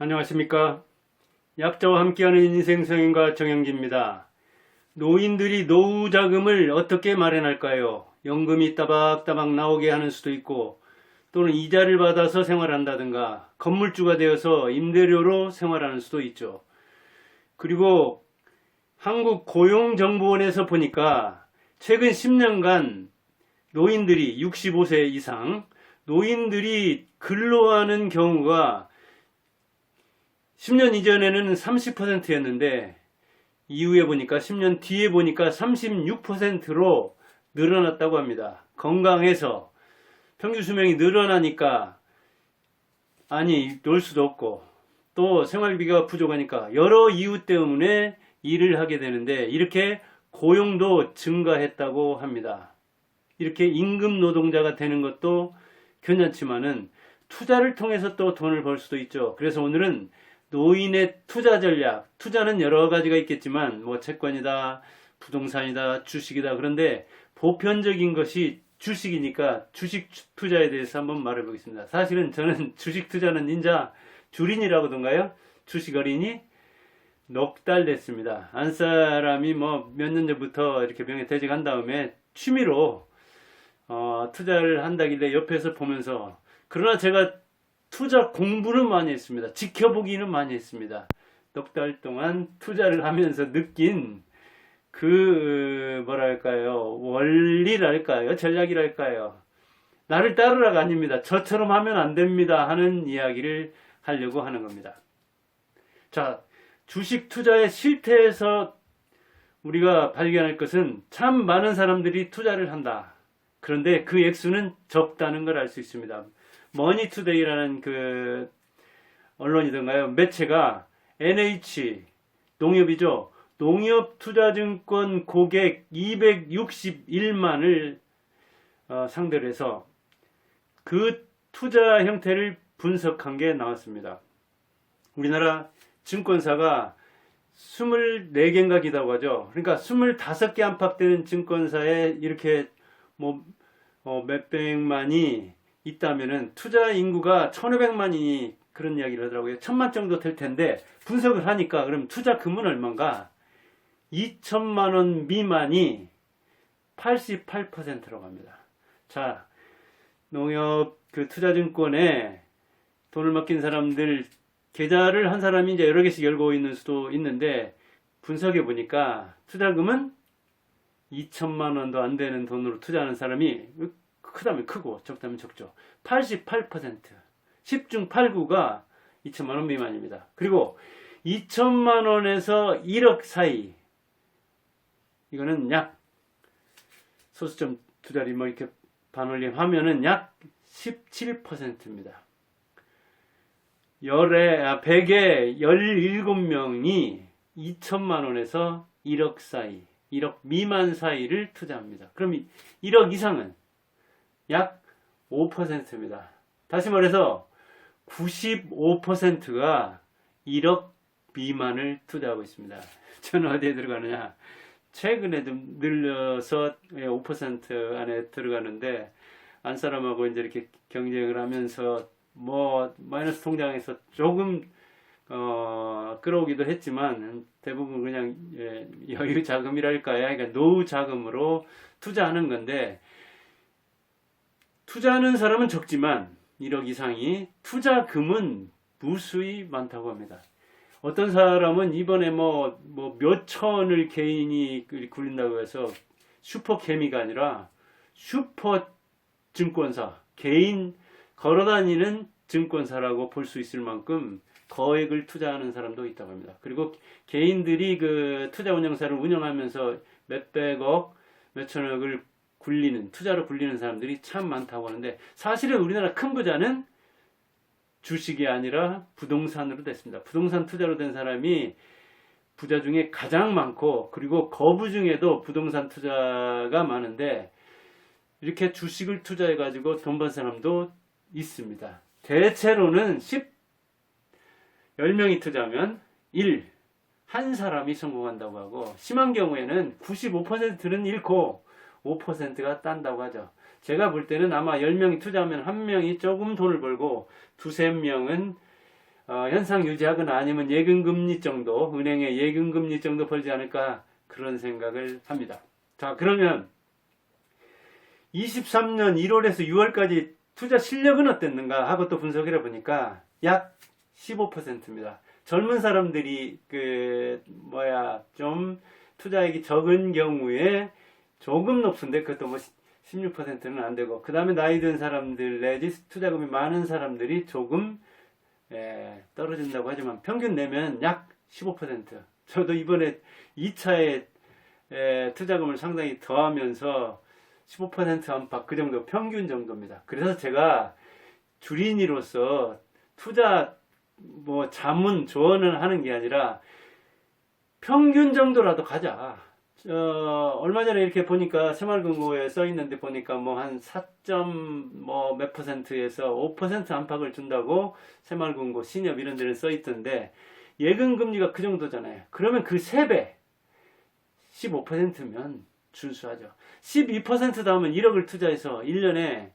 안녕하십니까. 약자와 함께하는 인생성인과 정영기입니다. 노인들이 노후 자금을 어떻게 마련할까요? 연금이 따박따박 나오게 하는 수도 있고, 또는 이자를 받아서 생활한다든가, 건물주가 되어서 임대료로 생활하는 수도 있죠. 그리고 한국 고용정보원에서 보니까 최근 10년간 노인들이 65세 이상, 노인들이 근로하는 경우가 10년 이전에는 30%였는데 이후에 보니까 10년 뒤에 보니까 36%로 늘어났다고 합니다. 건강해서 평균 수명이 늘어나니까 아니 놀 수도 없고 또 생활비가 부족하니까 여러 이유 때문에 일을 하게 되는데 이렇게 고용도 증가했다고 합니다. 이렇게 임금 노동자가 되는 것도 괜찮지만은 투자를 통해서 또 돈을 벌 수도 있죠. 그래서 오늘은 노인의 투자 전략, 투자는 여러 가지가 있겠지만 뭐 채권이다, 부동산이다, 주식이다. 그런데 보편적인 것이 주식이니까 주식 투자에 대해서 한번 말해 보겠습니다. 사실은 저는 주식 투자는 닌자 주린이라고던가요? 주식 어린이 넉 달 됐습니다. 안 사람이 뭐 몇 년 전부터 이렇게 병에 퇴직한 다음에 취미로 어, 투자를 한다길래 옆에서 보면서 그러나 제가 투자 공부는 많이 했습니다. 지켜보기는 많이 했습니다. 넉 달 동안 투자를 하면서 느낀 그 뭐랄까요 원리랄까요 전략이랄까요 나를 따르라가 아닙니다. 저처럼 하면 안 됩니다 하는 이야기를 하려고 하는 겁니다. 자 주식 투자의 실태에서 우리가 발견할 것은 참 많은 사람들이 투자를 한다. 그런데 그 액수는 적다는 걸 알 수 있습니다. 머니투데이라는 그 언론이던가요 매체가 NH 농협이죠. 농협투자증권 고객 261만을 어, 상대로 해서 그 투자 형태를 분석한 게 나왔습니다. 우리나라 증권사가 24개인가 기다고 하죠. 그러니까 25개 안팎 되는 증권사에 이렇게 뭐 어, 몇백만이 있다면은 투자 인구가 1500만이 그런 이야기를 하더라고요. 천만 정도 될 텐데 분석을 하니까 그럼 투자 금은 얼마인가? 2천만 원 미만이 88%라고 합니다. 자, 농협 그 투자증권에 돈을 맡긴 사람들 계좌를 한 사람이 이제 여러 개씩 열고 있는 수도 있는데 분석해 보니까 투자금은 2천만 원도 안 되는 돈으로 투자하는 사람이 크다면 크고 적다면 적죠. 88% 10중 8구가 2천만 원 미만입니다. 그리고 2천만 원에서 1억 사이 이거는 약 소수점 두 자리 뭐 이렇게 반올림 하면은 약 17%입니다. 열에, 아, 100에 17명이 2천만 원에서 1억 사이, 1억 미만 사이를 투자합니다. 그럼 1억 이상은 약 5%입니다. 다시 말해서 95%가 1억 미만을 투자하고 있습니다. 저는 어디에 들어가느냐? 최근에 좀 늘려서 5% 안에 들어가는데 안 사람하고 이제 이렇게 경쟁을 하면서 뭐 마이너스 통장에서 조금 어 끌어오기도 했지만 대부분 그냥 예, 여유 자금이랄까요? 그러니까 노후 자금으로 투자하는 건데 투자하는 사람은 적지만 1억 이상이 투자금은 무수히 많다고 합니다. 어떤 사람은 이번에 뭐, 뭐 몇천을 개인이 굴린다고 해서 슈퍼 개미가 아니라 슈퍼 증권사, 개인 걸어다니는 증권사라고 볼 수 있을 만큼 거액을 투자하는 사람도 있다고 합니다. 그리고 개인들이 그 투자 운영사를 운영하면서 몇백억, 몇천억을 굴리는, 투자로 굴리는 사람들이 참 많다고 하는데 사실은 우리나라 큰 부자는 주식이 아니라 부동산으로 됐습니다. 부동산 투자로 된 사람이 부자 중에 가장 많고 그리고 거부 중에도 부동산 투자가 많은데 이렇게 주식을 투자해 가지고 돈 번 사람도 있습니다. 대체로는 10 10명이 투자하면 1, 한 사람이 성공한다고 하고 심한 경우에는 95%는 잃고 5%가 딴다고 하죠. 제가 볼 때는 아마 10명이 투자하면 한 명이 조금 돈을 벌고 두세 명은 어, 현상 유지하거나 아니면 예금금리 정도, 은행의 예금금리 정도 벌지 않을까 그런 생각을 합니다. 자, 그러면 23년 1월에서 6월까지 투자 실력은 어땠는가 하고 또 분석을 해보니까 약 15%입니다. 젊은 사람들이 그 뭐야 좀 투자액이 적은 경우에 조금 높은데 그것도 뭐 16%는 안 되고 그 다음에 나이 든 사람들 내지 투자금이 많은 사람들이 조금 예, 떨어진다고 하지만 평균 내면 약 15%. 저도 이번에 2차에 예, 투자금을 상당히 더하면서 15% 안팎 그 정도 평균 정도입니다. 그래서 제가 주린이로서 투자 뭐 자문 조언을 하는 게 아니라 평균 정도라도 가자. 어, 얼마 전에 이렇게 보니까 새마을금고에 써 있는데 보니까 뭐 한 4.뭐몇 퍼센트에서 5% 안팎을 준다고 새마을금고 신협 이런 데는 써 있던데 예금 금리가 그 정도잖아요. 그러면 그 3배 15%면 준수하죠. 12%다 하면 1억을 투자해서 1년에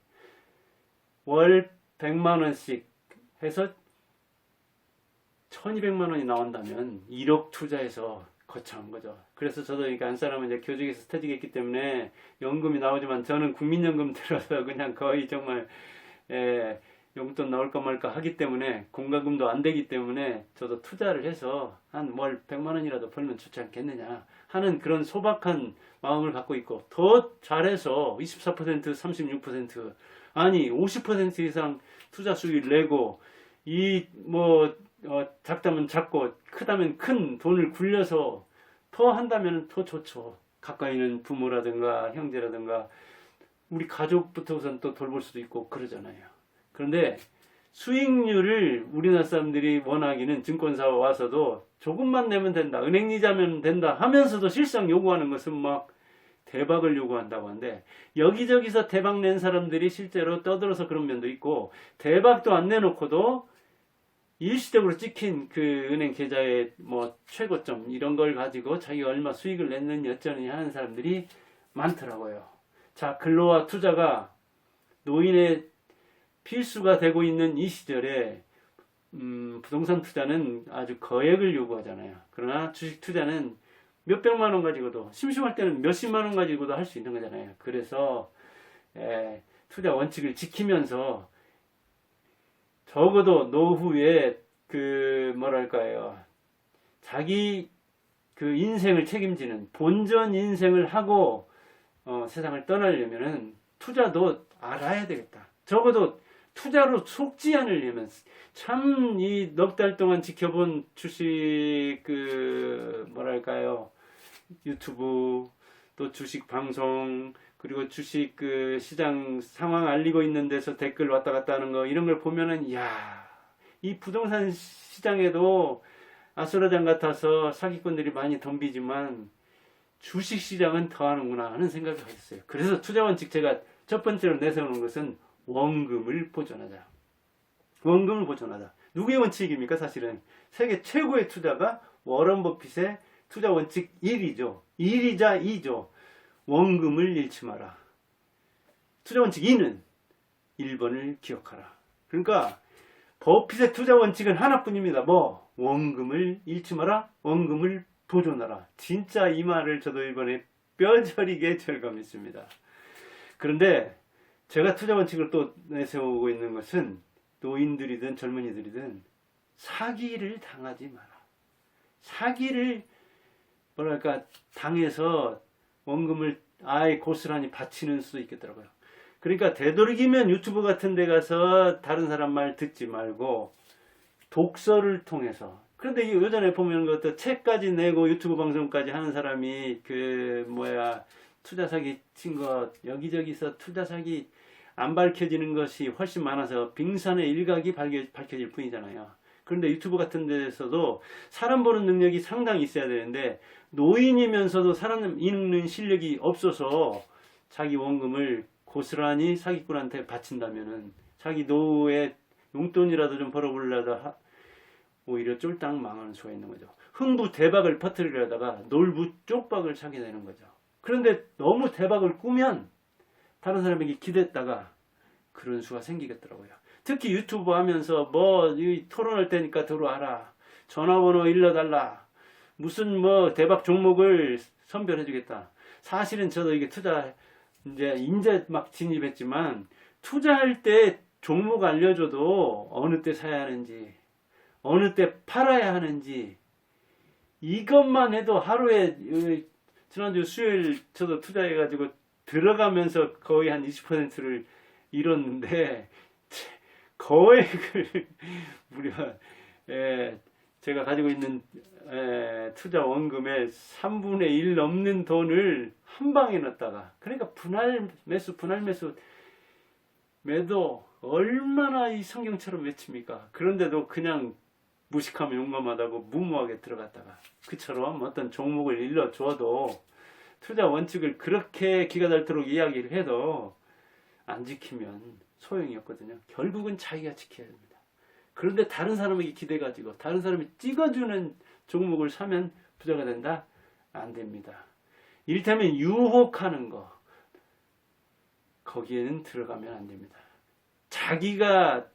월 100만 원씩 해서 1200만 원이 나온다면 1억 투자해서 거창한 거죠. 그래서 저도 이렇게 안 사람은 이제 교직에서 퇴직했기 때문에 연금이 나오지만 저는 국민연금 들어서 그냥 거의 정말 에, 용돈 나올까 말까 하기 때문에 공과금도 안 되기 때문에 저도 투자를 해서 한 월 100만 원이라도 벌면 좋지 않겠느냐 하는 그런 소박한 마음을 갖고 있고 더 잘해서 24% 36% 아니 50% 이상 투자 수익을 내고 이뭐 어, 작다면 작고 크다면 큰 돈을 굴려서 더 한다면 더 좋죠. 가까이 있는 부모라든가 형제라든가 우리 가족부터 우선 또 돌볼 수도 있고 그러잖아요. 그런데 수익률을 우리나라 사람들이 원하기는 증권사 와서도 조금만 내면 된다. 은행 이자면 된다 하면서도 실상 요구하는 것은 막 대박을 요구한다고 하는데 여기저기서 대박 낸 사람들이 실제로 떠들어서 그런 면도 있고 대박도 안 내놓고도 일시적으로 찍힌 그 은행 계좌의 뭐 최고점 이런 걸 가지고 자기가 얼마 수익을 냈느냐 어쩌느냐 하는 사람들이 많더라고요. 자, 근로와 투자가 노인의 필수가 되고 있는 이 시절에 음, 부동산 투자는 아주 거액을 요구하잖아요. 그러나 주식 투자는 몇백만 원 가지고도 심심할 때는 몇십만 원 가지고도 할 수 있는 거잖아요. 그래서 에, 투자 원칙을 지키면서 적어도 노후에 그 뭐랄까요 자기 그 인생을 책임지는 본전 인생을 하고 어, 세상을 떠나려면은 투자도 알아야 되겠다. 적어도 투자로 속지 않으려면 참 이 넉 달 동안 지켜본 주식 그 뭐랄까요 유튜브 또 주식 방송 그리고 주식 그 시장 상황 알리고 있는 데서 댓글 왔다 갔다 하는 거 이런 걸 보면은 야, 이 부동산 시장에도 아수라장 같아서 사기꾼들이 많이 덤비지만 주식 시장은 더 하는구나 하는 생각을 했어요. 그래서 투자 원칙 제가 첫 번째로 내세우는 것은 원금을 보존하자. 원금을 보존하자. 누구의 원칙입니까? 사실은 세계 최고의 투자가 워런 버핏의 투자 원칙 1이죠. 1이자 2죠. 원금을 잃지 마라. 투자 원칙 2는 1번을 기억하라. 그러니까 버핏의 투자 원칙은 하나뿐입니다. 뭐 원금을 잃지 마라. 원금을 보존하라. 진짜 이 말을 저도 이번에 뼈저리게 절감했습니다. 그런데 제가 투자 원칙을 또 내세우고 있는 것은 노인들이든 젊은이들이든 사기를 당하지 마라. 사기를 뭐랄까 당해서 원금을 아예 고스란히 바치는 수도 있겠더라고요. 그러니까 되도록이면 유튜브 같은 데 가서 다른 사람 말 듣지 말고 독서를 통해서 그런데 이 요전에 보면 그것도 책까지 내고 유튜브 방송까지 하는 사람이 그 뭐야 투자 사기 친 것 여기저기서 투자 사기 안 밝혀지는 것이 훨씬 많아서 빙산의 일각이 밝혀, 밝혀질 뿐이잖아요. 그런데 유튜브 같은 데서도 사람 보는 능력이 상당히 있어야 되는데 노인이면서도 사람 읽는 실력이 없어서 자기 원금을 고스란히 사기꾼한테 바친다면은 자기 노후에 용돈이라도 좀 벌어보려다 오히려 쫄딱 망하는 수가 있는 거죠. 흥부 대박을 퍼뜨리려다가 놀부 쪽박을 차게 되는 거죠. 그런데 너무 대박을 꾸면 다른 사람에게 기댔다가 그런 수가 생기겠더라고요. 특히 유튜브 하면서 뭐이 토론할 테니까 들어와라. 전화번호 일러달라. 무슨 뭐 대박 종목을 선별해 주겠다. 사실은 저도 이게 투자 이제 인제 막 진입했지만 투자할 때 종목 알려줘도 어느 때 사야 하는지 어느 때 팔아야 하는지 이것만 해도 하루에 이 지난주 수요일 저도 투자해가지고 들어가면서 거의 한 20%를 잃었는데 거액을 무려 예, 제가 가지고 있는 예, 투자 원금의 3분의 1 넘는 돈을 한 방에 넣었다가 그러니까 분할 매수 분할 매수 매도 얼마나 이 성경처럼 외칩니까? 그런데도 그냥 무식하면 용감하다고 무모하게 들어갔다가 그처럼 어떤 종목을 일러줘도 투자 원칙을 그렇게 기가 닳도록 이야기를 해도 안 지키면 소용이 없거든요. 결국은 자기가 지켜야 됩니다. 그런데 다른 사람에게 기대 가지고 다른 사람이 찍어주는 종목을 사면 부자가 된다? 안 됩니다. 이를테면 유혹하는 거 거기에는 들어가면 안 됩니다. 자기가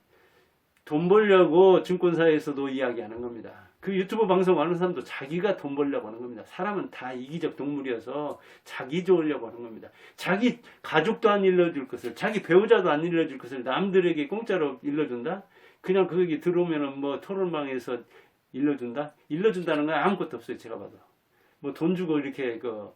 돈 벌려고 증권사에서도 이야기하는 겁니다. 그 유튜브 방송 하는 사람도 자기가 돈 벌려고 하는 겁니다. 사람은 다 이기적 동물이어서 자기 좋으려고 하는 겁니다. 자기 가족도 안 일러줄 것을, 자기 배우자도 안 일러줄 것을 남들에게 공짜로 일러준다? 그냥 거기 들어오면은 뭐 토론방에서 일러준다? 일러준다는 건 아무것도 없어요. 제가 봐도. 뭐 돈 주고 이렇게 그,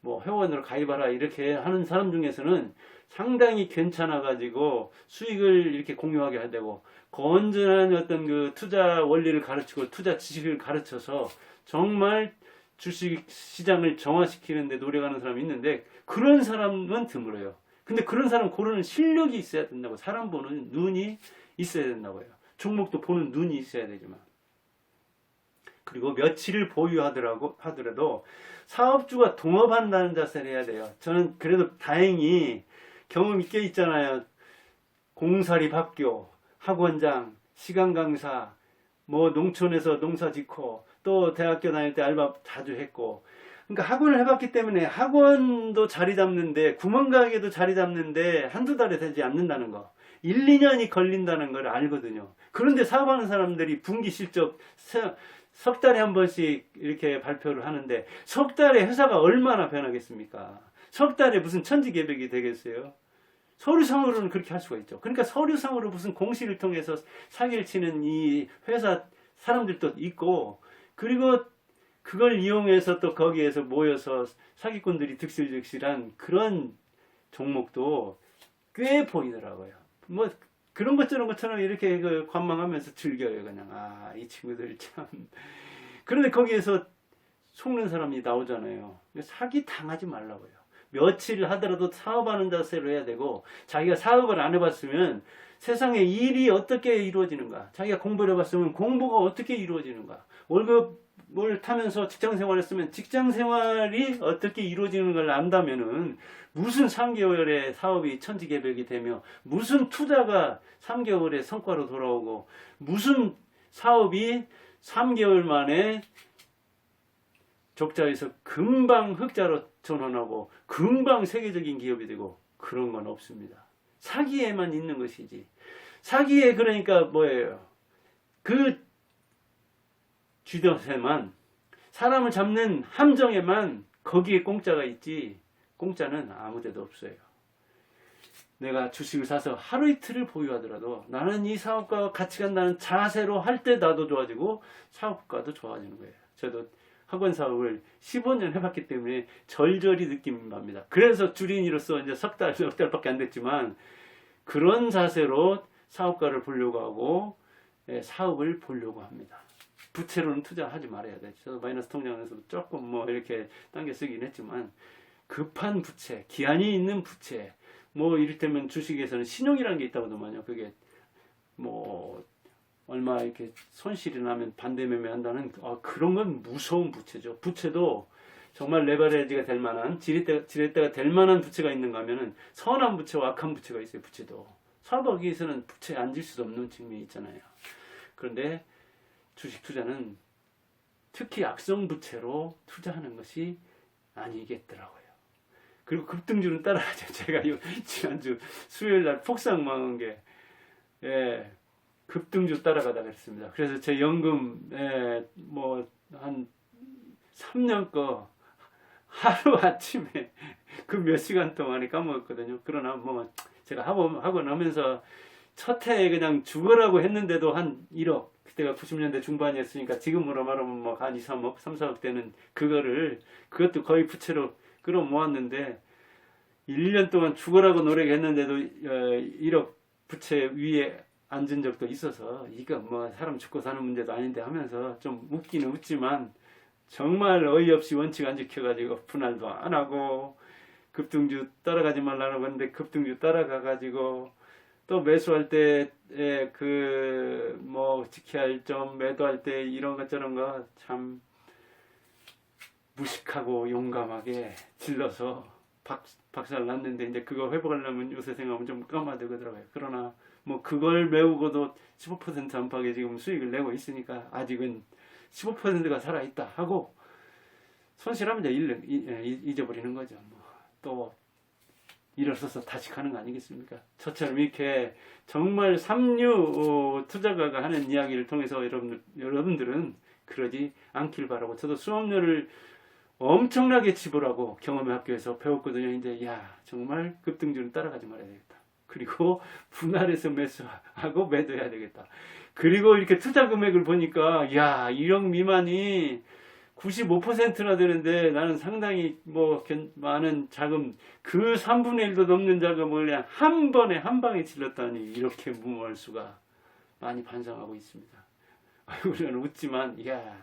뭐 회원으로 가입하라 이렇게 하는 사람 중에서는 상당히 괜찮아 가지고 수익을 이렇게 공유하게 해야 되고 건전한 어떤 그 투자 원리를 가르치고 투자 지식을 가르쳐서 정말 주식 시장을 정화시키는데 노력하는 사람이 있는데 그런 사람은 드물어요. 근데 그런 사람 고르는 실력이 있어야 된다고 사람 보는 눈이 있어야 된다고요. 종목도 보는 눈이 있어야 되지만 그리고 며칠을 보유하더라고 하더라도 사업주가 동업한다는 자세를 해야 돼요. 저는 그래도 다행히 경험이 꽤 있잖아요. 공사리 학교, 학원장, 시간 강사, 뭐 농촌에서 농사 짓고 또 대학교 다닐 때 알바 자주 했고 그러니까 학원을 해봤기 때문에 학원도 자리 잡는데 구멍가게도 자리 잡는데 한두 달에 되지 않는다는 거 1, 2년이 걸린다는 걸 알거든요 그런데 사업하는 사람들이 분기 실적 세- 석 달에 한 번씩 이렇게 발표를 하는데 석 달에 회사가 얼마나 변하겠습니까 석 달에 무슨 천지개벽이 되겠어요 서류상으로는 그렇게 할 수가 있죠. 그러니까 서류상으로 무슨 공시를 통해서 사기를 치는 이 회사 사람들도 있고, 그리고 그걸 이용해서 또 거기에서 모여서 사기꾼들이 득실득실한 그런 종목도 꽤 보이더라고요. 뭐 그런 것 저런 것처럼 이렇게 그 관망하면서 즐겨요. 그냥 아 이 친구들 참. 그런데 거기에서 속는 사람이 나오잖아요. 사기 당하지 말라고요. 며칠 하더라도 사업하는 자세로 해야 되고 자기가 사업을 안 해봤으면 세상에 일이 어떻게 이루어지는가 자기가 공부를 해봤으면 공부가 어떻게 이루어지는가 월급을 타면서 직장 생활 했으면 직장 생활이 어떻게 이루어지는 걸 안다면은 무슨 3개월에 사업이 천지개벽이 되며 무슨 투자가 3개월에 성과로 돌아오고 무슨 사업이 3개월 만에 적자에서 금방 흑자로 전환하고 금방 세계적인 기업이 되고 그런 건 없습니다. 사기에만 있는 것이지. 사기에 그러니까 뭐예요? 그 쥐덫에만 사람을 잡는 함정에만 거기에 공짜가 있지 공짜는 아무데도 없어요. 내가 주식을 사서 하루 이틀을 보유하더라도 나는 이 사업가와 같이 간다는 자세로 할 때 나도 좋아지고 사업가도 좋아지는 거예요. 저도 학원 사업을 15년 해봤기 때문에 절절히 느낌이 납니다. 그래서 주린이로서 이제 석 달, 석 달밖에 안 됐지만 그런 자세로 사업가를 보려고 하고 예, 사업을 보려고 합니다. 부채로는 투자하지 말아야 돼. 저도 마이너스 통장에서도 조금 뭐 이렇게 당겨 쓰긴 했지만 급한 부채, 기한이 있는 부채, 뭐 이를테면 주식에서는 신용이라는 게 있다고 하더만요. 그게 뭐 얼마 이렇게 손실이 나면 반대 매매 한다는 아, 그런 건 무서운 부채죠. 부채도 정말 레버리지가 될 만한 지렛대, 지렛대가 될 만한 부채가 있는가 하면은 선한 부채와 악한 부채가 있어요. 부채도 사업하기에서는 부채에 앉을 수도 없는 측면이 있잖아요. 그런데 주식 투자는 특히 악성 부채로 투자하는 것이 아니겠더라고요. 그리고 급등주는 따라하죠. 제가 이 지난주 수요일 날 폭삭 망한 게 예, 급등주 따라가다 그랬습니다. 그래서 제 연금 예, 뭐한 3년 거 하루 아침에 그 몇 시간 동안에 까먹었거든요. 그러나 뭐 제가 하고 하고 나면서 첫 해에 그냥 죽으라고 했는데도 한 1억 그때가 90년대 중반이었으니까 지금으로 말하면 뭐 한 2, 3억, 3, 4억 되는 그거를 그것도 거의 부채로 끌어 모았는데 1년 동안 죽으라고 노력했는데도 어, 1억 부채 위에 앉은 적도 있어서 이거 뭐 사람 죽고 사는 문제도 아닌데 하면서 좀 웃기는 웃지만 정말 어이없이 원칙 안 지켜가지고 분할도 안 하고 급등주 따라가지 말라고 했는데 급등주 따라가가지고 또 매수할 때에 그뭐 지켜야 할 점 매도할 때 이런 것 저런 거 참 무식하고 용감하게 질러서 박, 박살 났는데 이제 그거 회복하려면 요새 생각하면 좀 까마득하더라고요. 그러나 뭐 그걸 메우고도 15% 안팎의 지금 수익을 내고 있으니까 아직은 15%가 살아있다 하고 손실하면 이제 이- 예, 이- 잊어버리는 거죠. 뭐 또 일어서서 다시 가는 거 아니겠습니까? 저처럼 이렇게 정말 삼류 어, 투자가가 하는 이야기를 통해서 여러분들, 여러분들은 그러지 않길 바라고 저도 수업료를 엄청나게 지불하고 경험의 학교에서 배웠거든요. 이제 야 정말 급등주는 따라가지 말아야 되겠다. 그리고 분할해서 매수하고 매도해야 되겠다. 그리고 이렇게 투자 금액을 보니까 야 1억 미만이 95%나 되는데 나는 상당히 뭐 견- 많은 자금 그 3분의 1도 넘는 자금을 그냥 한 번에 한 방에 질렀다니 이렇게 무모할 수가 많이 반성하고 있습니다. 우리는 웃지만 야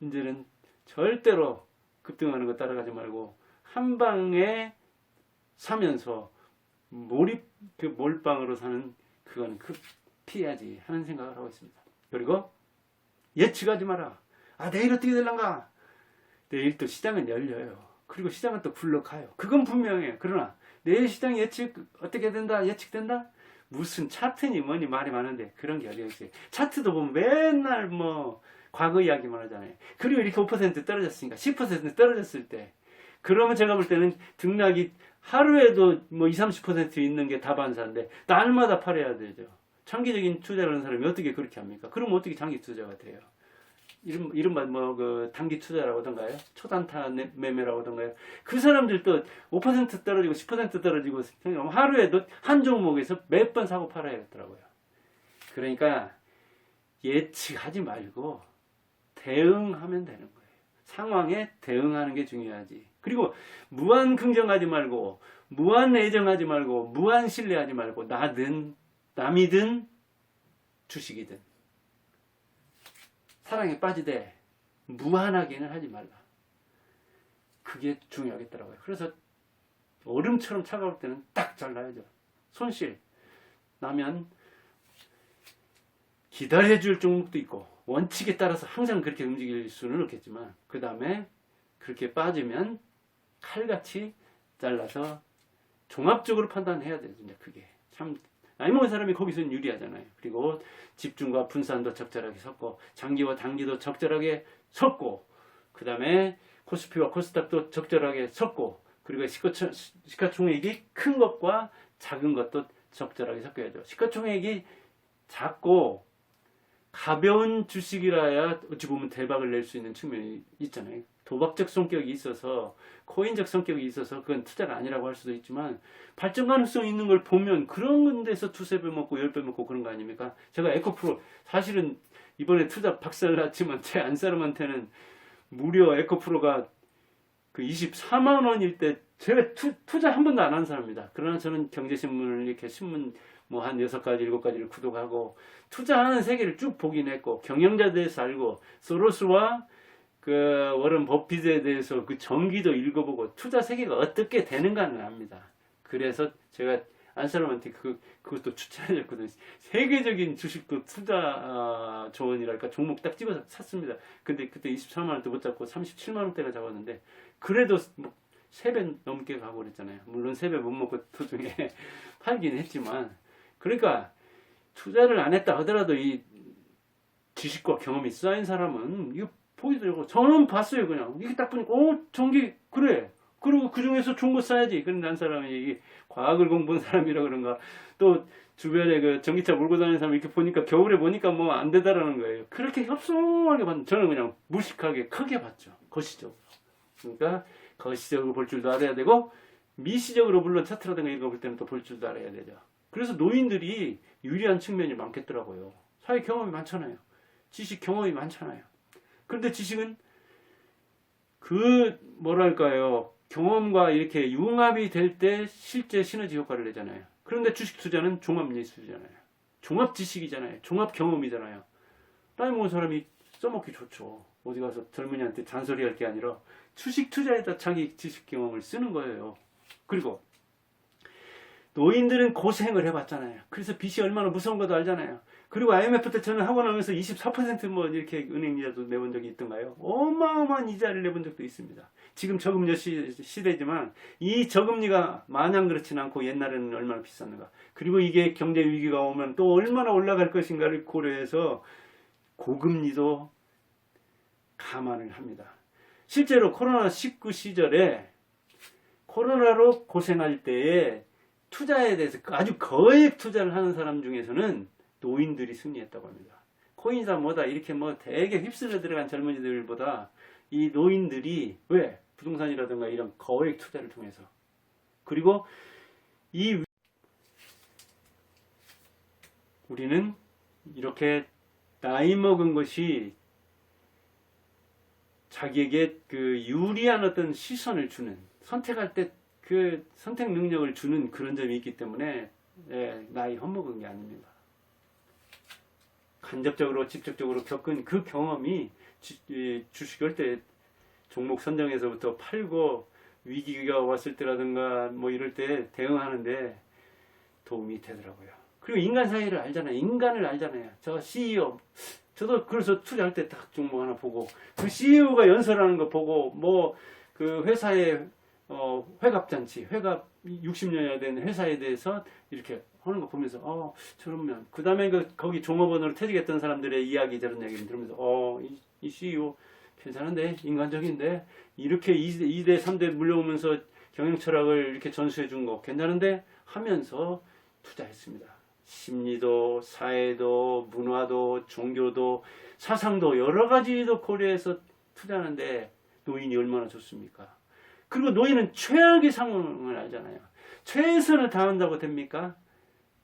이제는 절대로 급등하는 거 따라가지 말고 한 방에 사면서 몰입 그 몰빵으로 사는 그건 그 피해야지 하는 생각을 하고 있습니다. 그리고 예측하지 마라. 아 내일 어떻게 될란가? 내일 또 시장은 열려요. 그리고 시장은 또 굴러가요. 그건 분명해요. 그러나 내일 시장 예측 어떻게 된다? 예측된다? 무슨 차트니 뭐니 말이 많은데 그런 게 어디 있어요. 차트도 보면 맨날 뭐 과거 이야기만 하잖아요. 그리고 이렇게 5% 떨어졌으니까 10% 떨어졌을 때 그러면 제가 볼 때는 등락이 하루에도 뭐 20, 30% 있는 게 다반사인데 날마다 팔아야 되죠. 장기적인 투자를 하는 사람이 어떻게 그렇게 합니까? 그럼 어떻게 장기 투자가 돼요? 이름, 이른바 뭐, 그, 단기 투자라고 하던가요? 초단타 내- 매매라고 하던가요? 그 사람들도 5% 떨어지고 10% 떨어지고 하루에도 한 종목에서 몇 번 사고 팔아야겠더라고요. 그러니까 예측하지 말고 대응하면 되는 거예요. 상황에 대응하는 게 중요하지. 그리고 무한 긍정하지 말고, 무한 애정하지 말고, 무한 신뢰하지 말고, 나든, 남이든, 주식이든. 사랑에 빠지되, 무한하게는 하지 말라. 그게 중요하겠더라고요. 그래서, 얼음처럼 차가울 때는 딱 잘라야죠. 손실. 나면, 기다려줄 종목도 있고, 원칙에 따라서 항상 그렇게 움직일 수는 없겠지만, 그 다음에 그렇게 빠지면 칼같이 잘라서 종합적으로 판단해야 돼요. 이제 그게 참 나이 먹은 사람이 거기서는 유리하잖아요. 그리고 집중과 분산도 적절하게 섞고 장기와 단기도 적절하게 섞고 그 다음에 코스피와 코스닥도 적절하게 섞고 그리고 시가총, 시가총액이 큰 것과 작은 것도 적절하게 섞어야죠. 시가총액이 작고 가벼운 주식이라야 어찌 보면 대박을 낼 수 있는 측면이 있잖아요. 도박적 성격이 있어서 코인적 성격이 있어서 그건 투자가 아니라고 할 수도 있지만 발전 가능성 있는 걸 보면 그런 데서 두세 배 먹고 열 배 먹고 그런 거 아닙니까? 제가 에코프로 사실은 이번에 투자 박살 났지만 제 안 사람한테는 무려 에코프로가 그 24만 원일 때 제가 투, 투자 한 번도 안 한 사람입니다. 그러나 저는 경제신문을 이렇게 신문 뭐한 여섯 가지 일곱 가지를 구독하고 투자하는 세계를 쭉 보긴 했고 경영자에 대해서 알고 소로스와 그 워런 버핏에 대해서 그 전기도 읽어보고 투자 세계가 어떻게 되는가는 압니다. 그래서 제가 안사람한테 그 그것도 추천해줬거든요. 세계적인 주식도 투자 어, 조언이랄까 종목 딱 집어서 샀습니다. 근데 그때 23만 원대 못 잡고 37만 원대가 잡았는데 그래도 뭐 3배 넘게 가고 그랬잖아요. 물론 3배 못 먹고 도중에 팔긴 했지만 그러니까 투자를 안 했다 하더라도 이 지식과 경험이 쌓인 사람은 이거 보이더라고. 저는 봤어요, 그냥. 이게 딱 보니까, 어, 전기, 그래. 그리고 그 중에서 좋은 거 써야지. 그런 난 사람이 이게 과학을 공부한 사람이라 그런가. 또 주변에 그 전기차 몰고 다니는 사람 이렇게 보니까 겨울에 보니까 뭐 안 되다라는 거예요. 그렇게 협소하게 봤는 저는 그냥 무식하게 크게 봤죠. 거시적으로. 그러니까 거시적으로 볼 줄도 알아야 되고 미시적으로 물론 차트라든가 이거 볼 때는 또 볼 줄도 알아야 되죠. 그래서 노인들이 유리한 측면이 많겠더라고요. 사회 경험이 많잖아요. 지식 경험이 많잖아요. 그런데 지식은 그 뭐랄까요 경험과 이렇게 융합이 될 때 실제 시너지 효과를 내잖아요. 그런데 주식 투자는 종합 예술이잖아요. 종합 지식이잖아요. 종합 경험이잖아요. 나이 먹은 사람이 써먹기 좋죠. 어디 가서 젊은이한테 잔소리 할 게 아니라 주식 투자에다 자기 지식 경험을 쓰는 거예요. 그리고 노인들은 고생을 해봤잖아요. 그래서 빚이 얼마나 무서운 것도 알잖아요. 그리고 IMF 때 저는 하고 나면서 24%뭐 이렇게 은행 이자도 내본 적이 있던가요? 어마어마한 이자를 내본 적도 있습니다. 지금 저금리 시, 시대지만 이 저금리가 마냥 그렇진 않고 옛날에는 얼마나 비쌌는가. 그리고 이게 경제 위기가 오면 또 얼마나 올라갈 것인가를 고려해서 고금리도 감안을 합니다. 실제로 코로나 19 시절에 코로나로 고생할 때에 투자에 대해서 아주 거액 투자를 하는 사람 중에서는 노인들이 승리했다고 합니다. 코인사 뭐다 이렇게 뭐 되게 휩쓸려 들어간 젊은이들보다 이 노인들이 왜 부동산이라든가 이런 거액 투자를 통해서 그리고 이 위- 우리는 이렇게 나이 먹은 것이 자기에게 그 유리한 어떤 시선을 주는 선택할 때 그 선택 능력을 주는 그런 점이 있기 때문에 예, 나이 헛먹은 게 아닙니다. 간접적으로 직접적으로 겪은 그 경험이 주식할 때 종목 선정에서부터 팔고 위기가 왔을 때라든가 뭐 이럴 때 대응하는데 도움이 되더라고요. 그리고 인간 사이를 알잖아요. 인간을 알잖아요. 저 CEO 저도 그래서 투자할 때 딱 종목 하나 보고 그 CEO가 연설하는 거 보고 뭐 그 회사의 어, 회갑 잔치, 회갑 60년이나 된 회사에 대해서 이렇게 하는 거 보면서 어 저러면 그 다음에 그 거기 종업원으로 퇴직했던 사람들의 이야기 저런 얘기를 들으면서 어 이 이 CEO 괜찮은데 인간적인데 이렇게 2대, 2대 3대 물려오면서 경영 철학을 이렇게 전수해 준 거 괜찮은데 하면서 투자했습니다. 심리도 사회도 문화도 종교도 사상도 여러 가지도 고려해서 투자하는데 노인이 얼마나 좋습니까? 그리고 노인은 최악의 상황을 알잖아요. 최선을 다한다고 됩니까?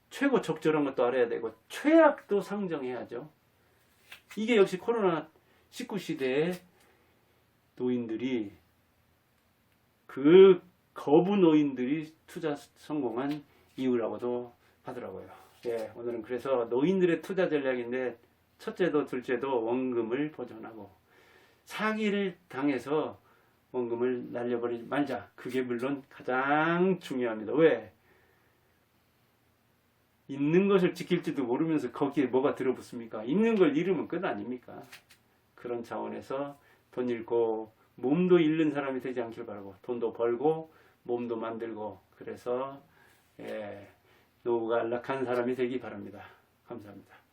최고 적절한 것도 알아야 되고 최악도 상정해야죠. 이게 역시 코로나 19 시대에 노인들이 그 거부 노인들이 투자 성공한 이유라고도 하더라고요. 예, 오늘은 그래서 노인들의 투자 전략인데 첫째도 둘째도 원금을 보존하고 사기를 당해서 원금을 날려버리지 말자. 그게 물론 가장 중요합니다. 왜? 있는 것을 지킬지도 모르면서 거기에 뭐가 들어붙습니까? 있는 걸 잃으면 끝 아닙니까? 그런 차원에서 돈 잃고 몸도 잃는 사람이 되지 않길 바라고 돈도 벌고 몸도 만들고 그래서 예, 노후가 안락한 사람이 되기 바랍니다. 감사합니다.